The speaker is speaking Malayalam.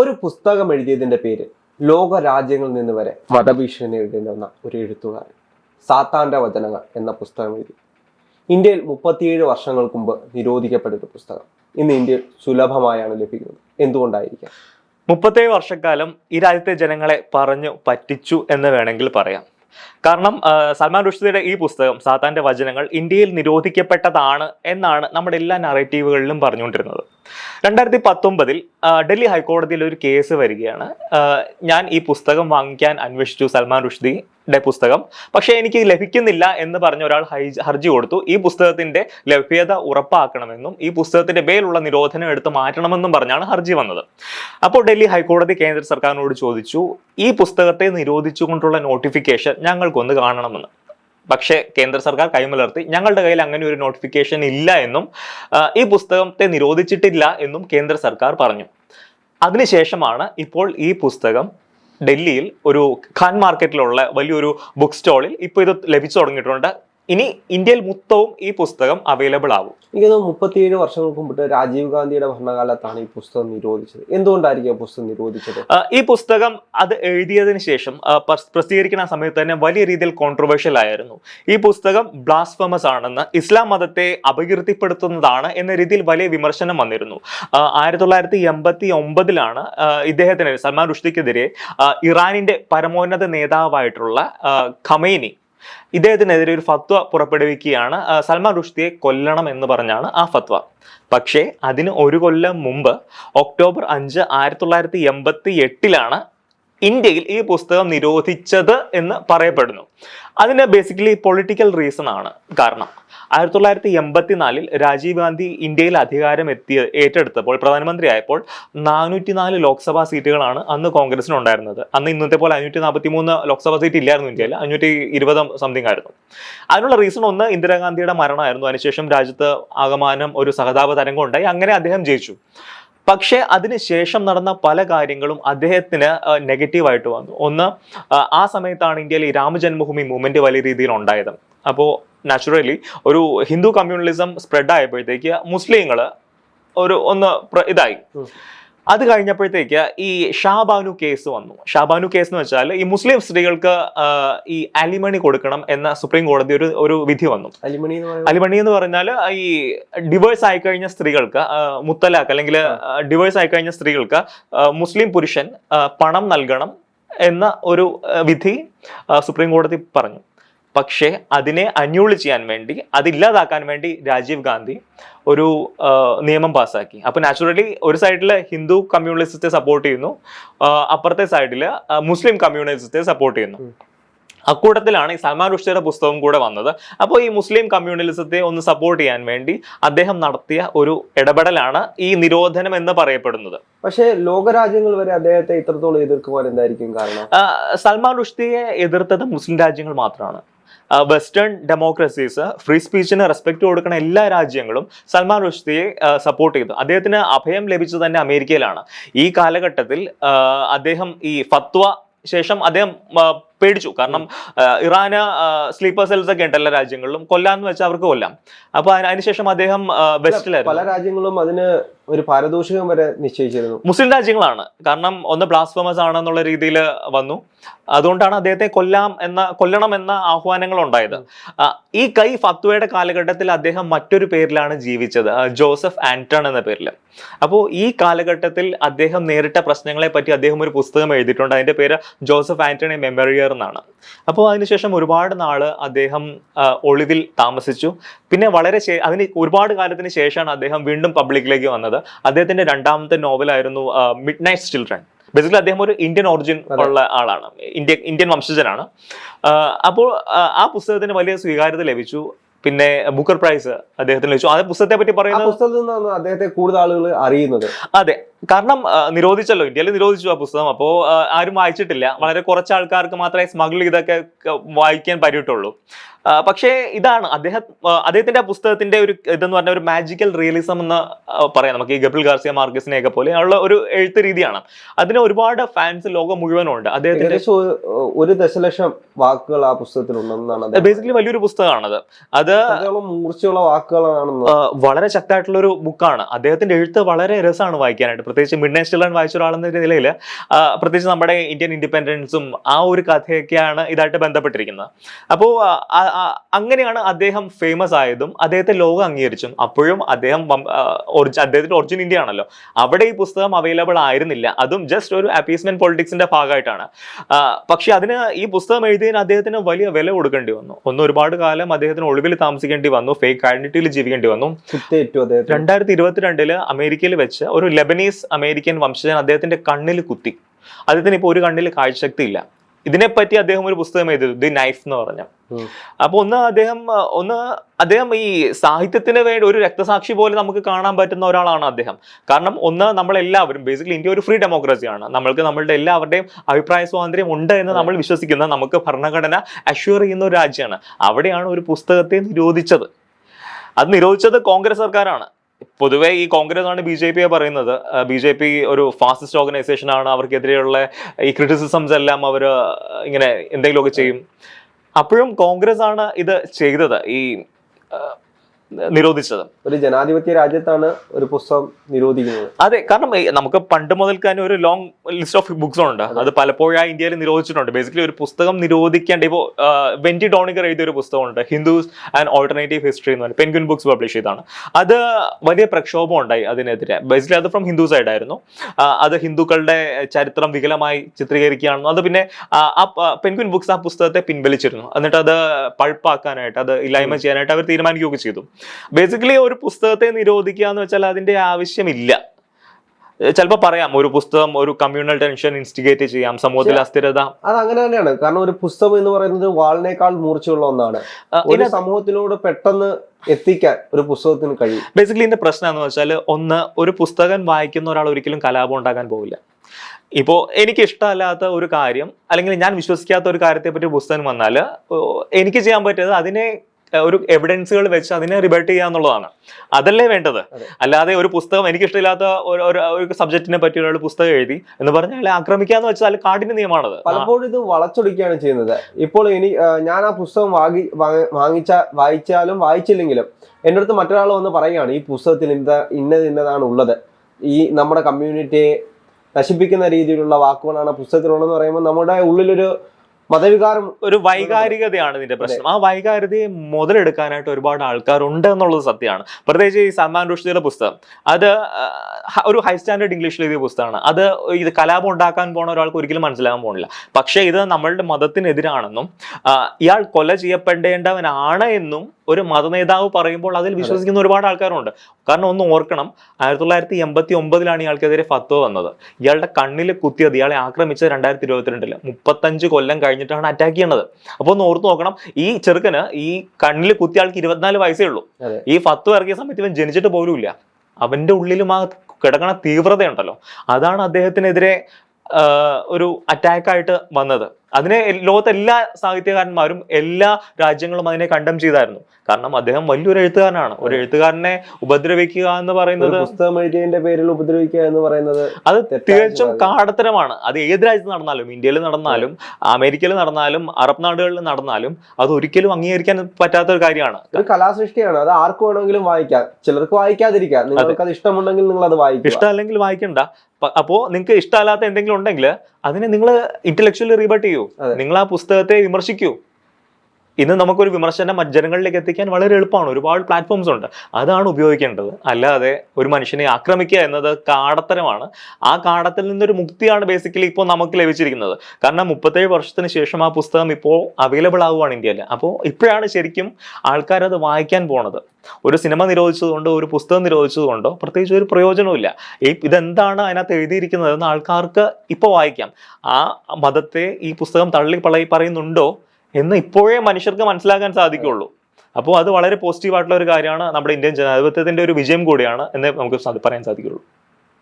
ഒരു പുസ്തകം എഴുതിയതിന്റെ പേര് ലോക രാജ്യങ്ങളിൽ നിന്ന് വരെ വധഭീഷണി വന്ന ഒരു എഴുത്തുകാരൻ. സാത്താന്റെ വചനങ്ങൾ എന്ന പുസ്തകം എഴുതി. ഇന്ത്യയിൽ മുപ്പത്തിയേഴ് വർഷങ്ങൾക്ക് മുമ്പ് നിരോധിക്കപ്പെട്ട പുസ്തകം. ഇന്ന് ഇന്ത്യയിൽ സുലഭമായാണ് ലഭിക്കുന്നത്. എന്തുകൊണ്ടായിരിക്കാം? മുപ്പത്തേഴ് വർഷക്കാലം ഈ രാജ്യത്തെ ജനങ്ങളെ പറഞ്ഞു പറ്റിച്ചു എന്ന് വേണമെങ്കിൽ പറയാം. കാരണം സൽമാൻ റുഷ്ദിയുടെ ഈ പുസ്തകം സാത്താന്റെ വചനങ്ങൾ ഇന്ത്യയിൽ നിരോധിക്കപ്പെട്ടതാണ് എന്നാണ് നമ്മുടെ എല്ലാ നറേറ്റീവുകളിലും പറഞ്ഞുകൊണ്ടിരുന്നത്. രണ്ടായിരത്തി പത്തൊമ്പതിൽ ഡൽഹി ഹൈക്കോടതിയിൽ ഒരു കേസ് വരികയാണ്. ഞാൻ ഈ പുസ്തകം വാങ്ങിക്കാൻ അന്വേഷിച്ചു സൽമാൻ റുഷ്ദിയുടെ പുസ്തകം. പക്ഷേ എനിക്ക് ലഭിക്കുന്നില്ല എന്ന് പറഞ്ഞ ഒരാൾ ഹർജി കൊടുത്തു. ഈ പുസ്തകത്തിന്റെ ലഭ്യത ഉറപ്പാക്കണമെന്നും ഈ പുസ്തകത്തിന്റെ മേലുള്ള നിരോധനം എടുത്ത് മാറ്റണമെന്നും പറഞ്ഞാണ് ഹർജി വന്നത്. അപ്പോൾ ഡൽഹി ഹൈക്കോടതി കേന്ദ്ര സർക്കാരിനോട് ചോദിച്ചു ഈ പുസ്തകത്തെ നിരോധിച്ചുകൊണ്ടുള്ള നോട്ടിഫിക്കേഷൻ ഞങ്ങൾക്കൊന്ന് കാണണമെന്ന്. പക്ഷേ കേന്ദ്ര സർക്കാർ കൈമലർത്തി ഞങ്ങളുടെ കയ്യിൽ അങ്ങനെ ഒരു നോട്ടിഫിക്കേഷൻ ഇല്ല എന്നും ഈ പുസ്തകത്തെ നിരോധിച്ചിട്ടില്ല എന്നും കേന്ദ്ര സർക്കാർ പറഞ്ഞു. അതിനുശേഷമാണ് ഇപ്പോൾ ഈ പുസ്തകം ഡൽഹിയിൽ ഒരു ഖാൻ മാർക്കറ്റിലുള്ള വലിയൊരു ബുക്ക് സ്റ്റാളിൽ ഇപ്പോൾ ഇത് ലഭിച്ചു തുടങ്ങിയിട്ടുണ്ട്. ഇനി ഇന്ത്യയിൽ മൊത്തവും ഈ പുസ്തകം അവൈലബിൾ ആവും. എനിക്ക് തോന്നുന്നു മുപ്പത്തിയേഴ് വർഷങ്ങൾക്ക് മുമ്പ് രാജീവ് ഗാന്ധിയുടെ ഭരണകാലത്താണ് ഈ പുസ്തകം നിരോധിച്ചത്. എന്തുകൊണ്ടായിരിക്കും ആ പുസ്തകം നിരോധിച്ചത്? ഈ പുസ്തകം അത് എഴുതിയതിനു ശേഷം പ്രസിദ്ധീകരിക്കുന്ന സമയത്ത് തന്നെ വലിയ രീതിയിൽ കോൺട്രവേഴ്ഷ്യൽ ആയിരുന്നു. ഈ പുസ്തകം ബ്ലാസ്ഫമസ് ആണെന്ന് ഇസ്ലാം മതത്തെ അപകീർത്തിപ്പെടുത്തുന്നതാണ് എന്ന രീതിയിൽ വലിയ വിമർശനം വന്നിരുന്നു. ആയിരത്തി തൊള്ളായിരത്തി എൺപത്തി ഒമ്പതിലാണ് ഇദ്ദേഹത്തിന് സൽമാൻ റുഷ്ദിക്കെതിരെ ഇറാനിന്റെ പരമോന്നത നേതാവായിട്ടുള്ള ഖമൈനി ഇദ്ദേഹത്തിനെതിരെ ഒരു ഫത്വ പുറപ്പെടുവിക്കുകയാണ്. സൽമാൻ റുഷ്ദിയെ കൊല്ലണം എന്ന് പറഞ്ഞാണ് ആ ഫത്വ. പക്ഷേ അതിന് ഒരു കൊല്ലം മുമ്പ് ഒക്ടോബർ അഞ്ച് ആയിരത്തി തൊള്ളായിരത്തി എൺപത്തി എട്ടിലാണ് ഇന്ത്യയിൽ ഈ പുസ്തകം നിരോധിച്ചത് എന്ന് പറയപ്പെടുന്നു. അതിന് ബേസിക്കലി പൊളിറ്റിക്കൽ റീസൺ ആണ് കാരണം. ആയിരത്തി തൊള്ളായിരത്തി എൺപത്തിനാലിൽ രാജീവ് ഗാന്ധി ഇന്ത്യയിൽ അധികാരം എത്തിയ ഏറ്റെടുത്തപ്പോൾ പ്രധാനമന്ത്രി ആയപ്പോൾ നാനൂറ്റി നാല് ലോക്സഭാ സീറ്റുകളാണ് അന്ന് കോൺഗ്രസിന് ഉണ്ടായിരുന്നത് അന്ന് ഇന്നത്തെ പോലെ അഞ്ഞൂറ്റി നാൽപ്പത്തി മൂന്ന് ലോക്സഭാ സീറ്റ് ഇല്ലായിരുന്നു ഇന്ത്യയിൽ. അഞ്ഞൂറ്റി ഇരുപത് സംതിങ് ആയിരുന്നു. അതിനുള്ള റീസൺ ഒന്ന് ഇന്ദിരാഗാന്ധിയുടെ മരണമായിരുന്നു. അതിനുശേഷം രാജ്യത്ത് ആകമാനം ഒരു സഹതാപ തരംഗം ഉണ്ടായി. അങ്ങനെ അദ്ദേഹം ജയിച്ചു. പക്ഷേ അതിനുശേഷം നടന്ന പല കാര്യങ്ങളും അദ്ദേഹത്തിന് നെഗറ്റീവായിട്ട് വന്നു. ഒന്ന് ആ, സമയത്താണ് ഇന്ത്യയിൽ ഈ രാമജന്മഭൂമി മൂവ്മെന്റ് വലിയ രീതിയിൽ ഉണ്ടായത്. അപ്പോൾ നാച്ചുറലി ഒരു ഹിന്ദു കമ്മ്യൂണലിസം സ്പ്രെഡ് ആയപ്പോഴത്തേക്ക് മുസ്ലിങ്ങൾ ഒരു ഒന്ന് ഇതായി. അത് കഴിഞ്ഞപ്പോഴത്തേക്ക് ഈ ഷാബാനു കേസ് വന്നു. ഷാബാനു കേസ് എന്ന് വെച്ചാൽ ഈ മുസ്ലിം സ്ത്രീകൾക്ക് ഈ അലിമണി കൊടുക്കണം എന്ന സുപ്രീം കോടതി ഒരു ഒരു വിധി വന്നു. അലിമണി എന്ന് പറയുന്നത്? അലിമണി എന്ന് പറഞ്ഞാൽ ഈ ഡിവേഴ്സ് ആയി കഴിഞ്ഞ സ്ത്രീകൾക്ക് മുത്തലാഖ് അല്ലെങ്കിൽ ഡിവേഴ്സ് ആയി കഴിഞ്ഞ സ്ത്രീകൾക്ക് മുസ്ലിം പുരുഷൻ പണം നൽകണം എന്ന ഒരു വിധി സുപ്രീം കോടതി പറഞ്ഞു. പക്ഷേ അതിനെ അന്യൂൾ ചെയ്യാൻ വേണ്ടി അതില്ലാതാക്കാൻ വേണ്ടി രാജീവ് ഗാന്ധി ഒരു നിയമം പാസ്സാക്കി. അപ്പോൾ നാച്ചുറലി ഒരു സൈഡിൽ ഹിന്ദു കമ്മ്യൂണിസത്തെ സപ്പോർട്ട് ചെയ്യുന്നു അപ്പുറത്തെ സൈഡിൽ മുസ്ലിം കമ്മ്യൂണിസത്തെ സപ്പോർട്ട് ചെയ്യുന്നു. അക്കൂട്ടത്തിലാണ് ഈ സൽമാൻ റുഷ്ദിയുടെ പുസ്തകം കൂടെ വന്നത്. അപ്പോൾ ഈ മുസ്ലിം കമ്മ്യൂണലിസത്തെ ഒന്ന് സപ്പോർട്ട് ചെയ്യാൻ വേണ്ടി അദ്ദേഹം നടത്തിയ ഒരു ഇടപെടലാണ് ഈ നിരോധനം എന്ന് പറയപ്പെടുന്നത്. പക്ഷേ ലോകരാജ്യങ്ങൾ വരെ അദ്ദേഹത്തെ ഇത്രത്തോളം എതിർക്കുവാൻ എന്തായിരിക്കും കാരണം? സൽമാൻ റുഷ്ദിയെ എതിർത്തത് മുസ്ലിം രാജ്യങ്ങൾ മാത്രമാണ്. വെസ്റ്റേൺ ഡെമോക്രസീസ് ഫ്രീ സ്പീച്ചിന് റെസ്പെക്ട് കൊടുക്കുന്ന എല്ലാ രാജ്യങ്ങളും സൽമാൻ റുഷ്ദിയെ സപ്പോർട്ട് ചെയ്തു. അദ്ദേഹത്തിന് അഭയം ലഭിച്ചത് തന്നെ അമേരിക്കയിലാണ്. ഈ കാലഘട്ടത്തിൽ അദ്ദേഹം ഈ ഫത്വ ശേഷം അദ്ദേഹം പേടിച്ചു. കാരണം ഇറാന് സ്ലീപ്പർ സെൽസ് ഒക്കെ ഉണ്ട് എല്ലാ രാജ്യങ്ങളിലും. കൊല്ലാന്ന് വെച്ചാൽ അവർക്ക് കൊല്ലാം. അപ്പൊ അതിനുശേഷം അദ്ദേഹം ബെസ്റ്റിലായിരുന്നു പല രാജ്യങ്ങളും അതിന് ഒരു പാരിതോഷികം വരെ നിശ്ചയിച്ചിരുന്നു. മുസ്ലിം രാജ്യങ്ങളാണ്. കാരണം ഒന്ന് ബ്ലാസ്ഫമസ് ആണെന്നുള്ള രീതിയിൽ വന്നു. അതുകൊണ്ടാണ് അദ്ദേഹത്തെ കൊല്ലാം എന്ന കൊല്ലണം എന്ന ആഹ്വാനങ്ങൾ ഉണ്ടായത്. ഈ കൈ ഫത്വയുടെ കാലഘട്ടത്തിൽ അദ്ദേഹം മറ്റൊരു പേരിലാണ് ജീവിച്ചത്. ജോസഫ് ആന്റൺ എന്ന പേരിൽ അപ്പോൾ ഈ കാലഘട്ടത്തിൽ അദ്ദേഹം നേരിട്ട പ്രശ്നങ്ങളെ പറ്റി അദ്ദേഹം ഒരു പുസ്തകം എഴുതിയിട്ടുണ്ട്. അതിന്റെ പേര് ജോസഫ് ആന്റണി മെമ്മറിയർ എന്നാണ് അപ്പോൾ അതിനുശേഷം ഒരുപാട് നാൾ അദ്ദേഹം ഒളിവിൽ താമസിച്ചു. പിന്നെ വളരെ അതിന് ഒരുപാട് കാലത്തിന് ശേഷമാണ് അദ്ദേഹം വീണ്ടും പബ്ലിക്കിലേക്ക് വന്നത്. അദ്ദേഹത്തിന്റെ രണ്ടാമത്തെ നോവലായിരുന്നു മിഡ് നൈറ്റ് ചിൽഡ്രൻ ബേസിക്കലി അദ്ദേഹം ഒരു ഇന്ത്യൻ ഒറിജിൻ ഉള്ള ആളാണ്. ഇന്ത്യ ഇന്ത്യൻ വംശജനാണ്. അപ്പോൾ ആ പുസ്തകത്തിന് വലിയ സ്വീകാര്യത ലഭിച്ചു. പിന്നെ ബുക്കർ പ്രൈസ് അദ്ദേഹത്തിന് ലഭിച്ചു. ആ പുസ്തകത്തെ പറ്റി പറയുന്ന പറയുന്നത് പുസ്തകത്തിൽ നിന്നാണ് അദ്ദേഹത്തെ കൂടുതൽ ആളുകൾ അറിയുന്നത്. അതെ. കാരണം നിരോധിച്ചല്ലോ ഇന്ത്യയിൽ നിരോധിച്ചു ആ പുസ്തകം. അപ്പോൾ ആരും വായിച്ചിട്ടില്ല. വളരെ കുറച്ച് ആൾക്കാർക്ക് മാത്രമേ സ്മഗിൾ ഇതൊക്കെ വായിക്കാൻ പറ്റിയിട്ടുള്ളൂ. പക്ഷേ ഇതാണ് അദ്ദേഹം അദ്ദേഹത്തിന്റെ പുസ്തകത്തിന്റെ ഒരു ഇതെന്ന് പറഞ്ഞ ഒരു മാജിക്കൽ റിയലിസം എന്ന് പറയാം നമുക്ക് ഈ ഗബ്രിൽ ഗാർസിയ മാർക്കസിനെയൊക്കെ പോലെ ഉള്ള ഒരു എഴുത്ത് രീതിയാണ്. അതിന് ഒരുപാട് ഫാൻസ് ലോകം മുഴുവനുണ്ട് അദ്ദേഹത്തിന്റെ ഒരു- ദശലക്ഷം വാക്കുകൾ ആ പുസ്തകത്തിലുണ്ടെന്നാണ് ബേസിക്കലി വലിയൊരു പുസ്തകമാണത്. അത് മൂർച്ചയുള്ള വാക്കുകളാണ് വളരെ ശക്തമായിട്ടുള്ള ഒരു ബുക്കാണ്. അദ്ദേഹത്തിന്റെ എഴുത്ത് വളരെ രസമാണ് വായിക്കാനായിട്ട്. പ്രത്യേകിച്ച് മിഡ് നൈറ്റ് ചിൽഡ്രൻ വായിച്ച ഒരാളെന്ന നിലയിൽ പ്രത്യേകിച്ച് നമ്മുടെ ഇന്ത്യൻ ഇൻഡിപെൻഡൻസും ആ ഒരു കഥയൊക്കെയാണ് ഇതായിട്ട് ബന്ധപ്പെട്ടിരിക്കുന്നത്. അപ്പോൾ അങ്ങനെയാണ് അദ്ദേഹം ഫേമസ് ആയതും അദ്ദേഹത്തെ ലോകം അംഗീകരിച്ചും. അപ്പോഴും അദ്ദേഹം അദ്ദേഹത്തിന്റെ ഒറിജിൻ ഇന്ത്യ ആണല്ലോ. അവിടെ ഈ പുസ്തകം അവൈലബിൾ ആയിരുന്നില്ല. അതും ജസ്റ്റ് ഒരു അപ്പീസ്മെന്റ് പൊളിറ്റിക്സിന്റെ ഭാഗമായിട്ടാണ്. പക്ഷെ അതിന് ഈ പുസ്തകം എഴുതിയതിന് അദ്ദേഹത്തിന് വലിയ വില കൊടുക്കേണ്ടി വന്നു. ഒന്ന് ഒരുപാട് കാലം അദ്ദേഹത്തിന് ഒളിവിൽ താമസിക്കേണ്ടി വന്നു. ഫേക്ക് ഐഡന്റിറ്റിയിൽ ജീവിക്കേണ്ടി വന്നു. രണ്ടായിരത്തി ഇരുപത്തിരണ്ടിൽ അമേരിക്കയിൽ വെച്ച് ഒരു ലെബനീസ് അമേരിക്കൻ വംശജൻ അദ്ദേഹത്തിന്റെ കണ്ണിൽ കുത്തി. അദ്ദേഹത്തിന് ഇപ്പോൾ ഒരു കണ്ണിൽ കാഴ്ചശക്തി ഇല്ല. ഇതിനെപ്പറ്റി അദ്ദേഹം ഒരു പുസ്തകം എഴുതി ദി നൈഫ് എന്ന് പറഞ്ഞ. അപ്പൊ ഒന്ന് അദ്ദേഹം ഒന്ന് അദ്ദേഹം ഈ സാഹിത്യത്തിന് വേണ്ടി ഒരു രക്തസാക്ഷി പോലെ നമുക്ക് കാണാൻ പറ്റുന്ന ഒരാളാണ് അദ്ദേഹം. കാരണം ഒന്ന് നമ്മളെല്ലാവരും ബേസിക്കലി ഇന്ത്യ ഒരു ഫ്രീ ഡെമോക്രസിയാണ് നമ്മൾക്ക് നമ്മളുടെ എല്ലാവരുടെയും അഭിപ്രായ സ്വാതന്ത്ര്യം ഉണ്ട് എന്ന് നമ്മൾ വിശ്വസിക്കുന്ന നമുക്ക് ഭരണഘടന അഷ്യൂർ ചെയ്യുന്ന ഒരു രാജ്യമാണ്. അവിടെയാണ് ഒരു പുസ്തകത്തെ നിരോധിച്ചത്. അത് നിരോധിച്ചത് കോൺഗ്രസ് സർക്കാരാണ്. പൊതുവേ ഈ കോൺഗ്രസ് ആണ് ബി ജെ പിയെ പറയുന്നത്. ബി ജെ പി ഒരു ഫാസിസ്റ്റ് ഓർഗനൈസേഷൻ ആണ് അവർക്കെതിരെയുള്ള ഈ ക്രിറ്റിസിസംസ് എല്ലാം അവർ ഇങ്ങനെ എന്തെങ്കിലുമൊക്കെ ചെയ്യും. അപ്പോഴും കോൺഗ്രസ് ആണ് ഇത് ചെയ്തത്. ഈ നിരോധിച്ചത്. ഒരു ജനാധിപത്യ രാജ്യത്താണ് ഒരു പുസ്തകം നിരോധിക്കുന്നത്. അതെ കാരണം നമുക്ക് പണ്ട് മുതൽക്ക് തന്നെ ഒരു ലോങ് ലിസ്റ്റ് ഓഫ് ബുക്സ് ഉണ്ട്. അത്. പലപ്പോഴും ഇന്ത്യയിൽ നിരോധിച്ചിട്ടുണ്ട്. ബേസിക്കലി ഒരു പുസ്തകം നിരോധിക്കേണ്ട ഇപ്പോൾ വെന്റി ഡോണിക്കർ എഴുതിയ ഒരു പുസ്തകമുണ്ട്. ഹിന്ദുസ് ആൻഡ് ഓൾട്ടർനേറ്റീവ് ഹിസ്റ്ററി എന്ന് പറഞ്ഞാൽ പെൻഗ്വിൻ ബുക്സ് പബ്ലിഷ് ചെയ്താണ് അത് വലിയ പ്രക്ഷോഭം ഉണ്ടായി അതിനെതിരെ. ബേസിക്കലി അത് ഫ്രം ഹിന്ദു സൈഡ് ആയിരുന്നു. അത് ഹിന്ദുക്കളുടെ ചരിത്രം വികലമായി ചിത്രീകരിക്കുകയാണെന്നും അത് പിന്നെ ആ, പെൻഗ്വിൻ ബുക്സ് ആ പുസ്തകത്തെ പിൻവലിച്ചിരുന്നു. എന്നിട്ട് അത് പഴുപ്പാക്കാനായിട്ട് അത് ഇല്ലായ്മ ചെയ്യാനായിട്ട് അവർ തീരുമാനിക്കുകയൊക്കെ ചെയ്തു. ബേസിക്കലി ഒരു പുസ്തകത്തെ നിരോധിക്കുക എന്ന് വെച്ചാൽ അതിന്റെ ആവശ്യമില്ല. ചിലപ്പോൾ പറയാം ഒരു പുസ്തകം ഒരു കമ്മ്യൂണൽ ടെൻഷൻ ഇൻസ്റ്റിഗേറ്റ് ചെയ്യാം സമൂഹത്തിൽ അസ്ഥിരത. അത് അങ്ങനെ തന്നെയാണ്. കാരണം ഒരു പുസ്തകം എന്ന് പറയുന്നത് വാളിനേക്കാൾ മൂർച്ചയുള്ള ഒന്നാണ്. ഇതിനെ ഒരു സമൂഹത്തിനോട് പെട്ടെന്ന് എത്തിക്കാൻ ഒരു പുസ്തകത്തിന് കഴിയും. ബേസിക്കലി ഇതിന്റെ പ്രശ്നം എന്ന് വെച്ചാൽ ഒന്ന് ഒരു പുസ്തകം വായിക്കുന്ന ഒരാൾ ഒരിക്കലും കലാപം ഉണ്ടാക്കാൻ പോവില്ല. ഇപ്പോൾ എനിക്ക് ഇഷ്ടമല്ലാത്ത ഒരു കാര്യം അല്ലെങ്കിൽ ഞാൻ വിശ്വസിക്കാത്ത ഒരു കാര്യത്തെ പറ്റി പുസ്തകം വന്നാൽ എനിക്ക് ചെയ്യാൻ പറ്റിയത് അതിനെ ഒരു എവിഡൻസുകൾ വെച്ച് അതിനെ റിബേർട്ട് ചെയ്യുക എന്നുള്ളതാണ്. അതല്ലേ വേണ്ടത്? അല്ലാതെ ഒരു പുസ്തകം എനിക്കിഷ്ടമില്ലാത്ത ഒരു ഒരു- സബ്ജക്റ്റിനെ പറ്റി ഒരാൾ പുസ്തകം എഴുതി എന്ന് പറഞ്ഞാൽ ആക്രമിക്കുക എന്ന് വെച്ചാൽ കാടിന്റെ നിയമമാണത്. പലപ്പോഴും ഇത് വളച്ചൊടിക്കുകയാണ് ചെയ്യുന്നത്. ഇപ്പോൾ ഇനി ഞാൻ ആ പുസ്തകം വാങ്ങി വാങ്ങിച്ച വായിച്ചാലും വായിച്ചില്ലെങ്കിലും എന്റെ അടുത്ത് മറ്റൊരാൾ വന്ന് പറയുകയാണ് ഈ പുസ്തകത്തിൽ ഇന്ന ഇന്നത് ഇന്നതാണ് ഉള്ളത്. ഈ നമ്മുടെ കമ്മ്യൂണിറ്റിയെ നശിപ്പിക്കുന്ന രീതിയിലുള്ള വാക്കുകളാണ് പുസ്തകത്തിലുള്ളതെന്ന് പറയുമ്പോൾ നമ്മുടെ ഉള്ളിലൊരു മതവികാരം ഒരു വൈകാരികതയാണ് ഇതിന്റെ പ്രശ്നം. ആ വൈകാരികതയെ മുതലെടുക്കാനായിട്ട് ഒരുപാട് ആൾക്കാരുണ്ട് എന്നുള്ളത് സത്യമാണ്. പ്രത്യേകിച്ച് ഈ സൽമാൻ റുഷ്ദിയുടെ പുസ്തകം. അത് ഒരു ഹൈ സ്റ്റാൻഡേർഡ് ഇംഗ്ലീഷിൽ എഴുതിയ പുസ്തകമാണ്. അത് ഇത് കലാപം ഉണ്ടാക്കാൻ പോണ ഒരാൾക്ക് ഒരിക്കലും മനസ്സിലാകാൻ പോണില്ല. പക്ഷേ ഇത് നമ്മളുടെ മതത്തിനെതിരാണെന്നും ഇയാൾ കൊല ചെയ്യപ്പെടേണ്ടവനാണ് എന്നും ഒരു മതനേതാവ് പറയുമ്പോൾ അതിൽ വിശ്വസിക്കുന്ന ഒരുപാട് ആൾക്കാരുണ്ട്. കാരണം ഒന്ന് ഓർക്കണം ആയിരത്തി തൊള്ളായിരത്തി എൺപത്തി ഒമ്പതിലാണ് ഇയാൾക്കെതിരെ ഫത്വ വന്നത്. ഇയാളുടെ കണ്ണിൽ കുത്തിയത് ഇയാളെ ആക്രമിച്ചത് രണ്ടായിരത്തി ഇരുപത്തിരണ്ടിൽ മുപ്പത്തഞ്ച് കൊല്ലം കഴിഞ്ഞിട്ടാണ് അറ്റാക്ക് ചെയ്യുന്നത് അപ്പോൾ ഒന്ന് ഓർത്ത് നോക്കണം ഈ ചെറുക്കന് ഈ കണ്ണിൽ കുത്തിയ ആൾക്ക് ഇരുപത്തിനാല് വയസ്സേ ഉള്ളൂ. ഈ ഫത്ത് ഇറക്കിയ സമയത്ത് ഇവൻ ജനിച്ചിട്ട് പോലുമില്ല. അവന്റെ ഉള്ളിലും ആ കിടക്കണ തീവ്രതയുണ്ടല്ലോ. അതാണ് അദ്ദേഹത്തിനെതിരെ ഒരു അറ്റാക്കായിട്ട് വന്നത്. അതിനെ ലോകത്തെ എല്ലാ സാഹിത്യകാരന്മാരും എല്ലാ രാജ്യങ്ങളും അതിനെ കണ്ടം ചെയ്തായിരുന്നു. കാരണം അദ്ദേഹം വലിയൊരു എഴുത്തുകാരനാണ്. ഒരു എഴുത്തുകാരനെ ഉപദ്രവിക്കുക എന്ന് പറയുന്നത് പുസ്തകം എഴുതിയതിന്റെ പേരിൽ ഉപദ്രവിക്കുക എന്ന് പറയുന്നത് അത് തികച്ചും കാടത്തരമാണ്. അത് ഏത് രാജ്യത്ത് നടന്നാലും ഇന്ത്യയിൽ നടന്നാലും അമേരിക്കയിൽ നടന്നാലും അറബ് നാടുകളിൽ നടന്നാലും അത് ഒരിക്കലും അംഗീകരിക്കാൻ പറ്റാത്ത ഒരു കാര്യമാണ്. ഒരു കലാസൃഷ്ടിയാണ്. അത് ആർക്ക് വേണമെങ്കിലും വായിക്കാം. ചിലർക്ക് വായിക്കാതിരിക്കാം. നിങ്ങൾക്ക് അത് ഇഷ്ടമുണ്ടെങ്കിൽ നിങ്ങൾ അത് വായിക്കുക. ഇഷ്ടമല്ലെങ്കിൽ വായിക്കണ്ട. അപ്പോ നിങ്ങൾക്ക് ഇഷ്ടമല്ലാത്ത എന്തെങ്കിലും ഉണ്ടെങ്കിൽ അതിനെ നിങ്ങൾ ഇന്റലക്ച്വലി റീബട്ട് ചെയ്യൂ. നിങ്ങൾ ആ പുസ്തകത്തെ വിമർശിക്കൂ. ഇന്ന് നമുക്കൊരു വിമർശനം ജനങ്ങളിലേക്ക് എത്തിക്കാൻ വളരെ എളുപ്പമാണ്. ഒരുപാട് പ്ലാറ്റ്ഫോംസ് ഉണ്ട്. അതാണ് ഉപയോഗിക്കേണ്ടത്. അല്ലാതെ ഒരു മനുഷ്യനെ ആക്രമിക്കുക എന്നത് കാടത്തരമാണ്. ആ കാടത്തിൽ നിന്നൊരു മുക്തിയാണ് ബേസിക്കലി ഇപ്പോൾ നമുക്ക് ലഭിച്ചിരിക്കുന്നത്. കാരണം മുപ്പത്തേഴ് വർഷത്തിന് ശേഷം ആ പുസ്തകം ഇപ്പോൾ അവൈലബിൾ ആവുകയാണ് ഇന്ത്യയിൽ. അപ്പോൾ ഇപ്പോഴാണ് ശരിക്കും ആൾക്കാർ അത് വായിക്കാൻ പോണത്. ഒരു സിനിമ നിരോധിച്ചതുകൊണ്ടോ ഒരു പുസ്തകം നിരോധിച്ചതുകൊണ്ടോ പ്രത്യേകിച്ച് ഒരു പ്രയോജനവുമില്ല. ഈ ഇതെന്താണ് അതിനകത്ത് എഴുതിയിരിക്കുന്നത് എന്ന് ആൾക്കാർക്ക് ഇപ്പോൾ വായിക്കാം. ആ മതത്തെ ഈ പുസ്തകം തള്ളി പറയുന്നുണ്ടോ? എന്ന് ഇപ്പോഴേ മനുഷ്യർക്ക് മനസ്സിലാക്കാൻ സാധിക്കുള്ളൂ. അപ്പോൾ അത് വളരെ പോസിറ്റീവ് ആയിട്ടുള്ള ഒരു കാര്യമാണ് നമ്മുടെ ഇന്ത്യൻ ജനാധിപത്യത്തിന്റെ ഒരു വിജയം കൂടിയാണ് എന്ന് നമുക്ക് പറയാൻ സാധിക്കുള്ളൂ.